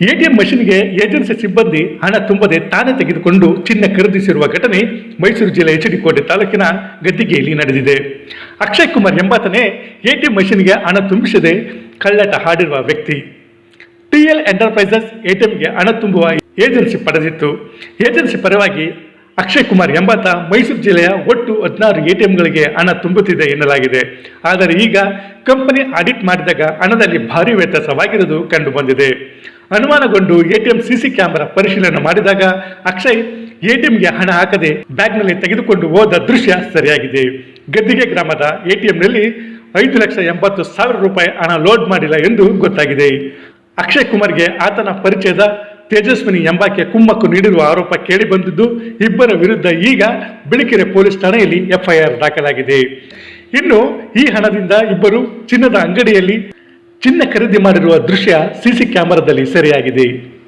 ATM ಮಷಿನ್ಗೆ agency ಸಿಬ್ಬಂದಿ ಹಣ ತುಂಬದೆ ತಾನೇ ತೆಗೆದುಕೊಂಡು ಚಿನ್ನ ಖರೀದಿಸಿರುವ ಘಟನೆ ಮೈಸೂರು ಜಿಲ್ಲೆ ಎಚ್ ಡಿ ಕೋಟೆ ತಾಲೂಕಿನ ಗದ್ದಿಗೆಯಲ್ಲಿ ನಡೆದಿದೆ. ಅಕ್ಷಯ್ ಕುಮಾರ್ ಎಂಬಾತನೇ ಎಟಿಎಂ ಮಷಿನ್ಗೆ ಹಣ ತುಂಬಿಸದೆ ಕಳ್ಳಾಟ ಹಾಡಿರುವ ವ್ಯಕ್ತಿ. ಟಿಎಲ್ ಎಂಟರ್ಪ್ರೈಸಸ್ ಎಟಿಎಂಗೆ ಹಣ ತುಂಬುವ ಏಜೆನ್ಸಿ ಪಡೆದಿತ್ತು. ಏಜೆನ್ಸಿ ಪರವಾಗಿ ಅಕ್ಷಯ್ ಕುಮಾರ್ ಎಂಬಾತ ಮೈಸೂರು ಜಿಲ್ಲೆಯ ಒಟ್ಟು ಹದಿನಾರು ಎಟಿಎಂಗಳಿಗೆ ಹಣ ತುಂಬುತ್ತಿದೆ ಎನ್ನಲಾಗಿದೆ. ಆದರೆ ಈಗ ಕಂಪನಿ ಆಡಿಟ್ ಮಾಡಿದಾಗ ಹಣದಲ್ಲಿ ಭಾರಿ ವ್ಯತ್ಯಾಸವಾಗಿರುವುದು ಕಂಡು ಬಂದಿದೆ ಅನುಮಾನಗೊಂಡು ಎಟಿಎಂ ಸಿಸಿ ಕ್ಯಾಮೆರಾ ಪರಿಶೀಲನೆ ಮಾಡಿದಾಗ ಅಕ್ಷಯ್ ಎಟಿಎಂಗೆ ಹಣ ಹಾಕದೆ ಬ್ಯಾಗ್ನಲ್ಲಿ ತೆಗೆದುಕೊಂಡು ಹೋದ ದೃಶ್ಯ ಸರಿಯಾಗಿದೆ. ಗದ್ದಿಗೆ ಗ್ರಾಮದ ಎಟಿಎಂನಲ್ಲಿ ಐದು ಲಕ್ಷ ಎಂಬತ್ತು ಸಾವಿರ ರೂಪಾಯಿ ಹಣ ಲೋಡ್ ಮಾಡಿಲ್ಲ ಎಂದು ಗೊತ್ತಾಗಿದೆ. ಅಕ್ಷಯ್ ಕುಮಾರ್ಗೆ ಆತನ ಪರಿಚಯದ ತೇಜಸ್ವಿನಿ ಎಂಬಾಕೆ ಕುಮ್ಮಕ್ಕು ನೀಡಿರುವ ಆರೋಪ ಕೇಳಿ ಬಂದಿದ್ದು ಇಬ್ಬರ ವಿರುದ್ಧ ಈಗ ಬಿಳಿಕೆರೆ ಪೊಲೀಸ್ ಠಾಣೆಯಲ್ಲಿ ಎಫ್ಐಆರ್ ದಾಖಲಾಗಿದೆ. ಇನ್ನು ಈ ಹಣದಿಂದ ಇಬ್ಬರು ಚಿನ್ನದ ಅಂಗಡಿಯಲ್ಲಿ ಚಿನ್ನ ಖರೀದಿ ಮಾಡಿರುವ ದೃಶ್ಯ ಸಿಸಿ ಕ್ಯಾಮೆರಾದಲ್ಲಿ ಸೆರೆಯಾಗಿದೆ.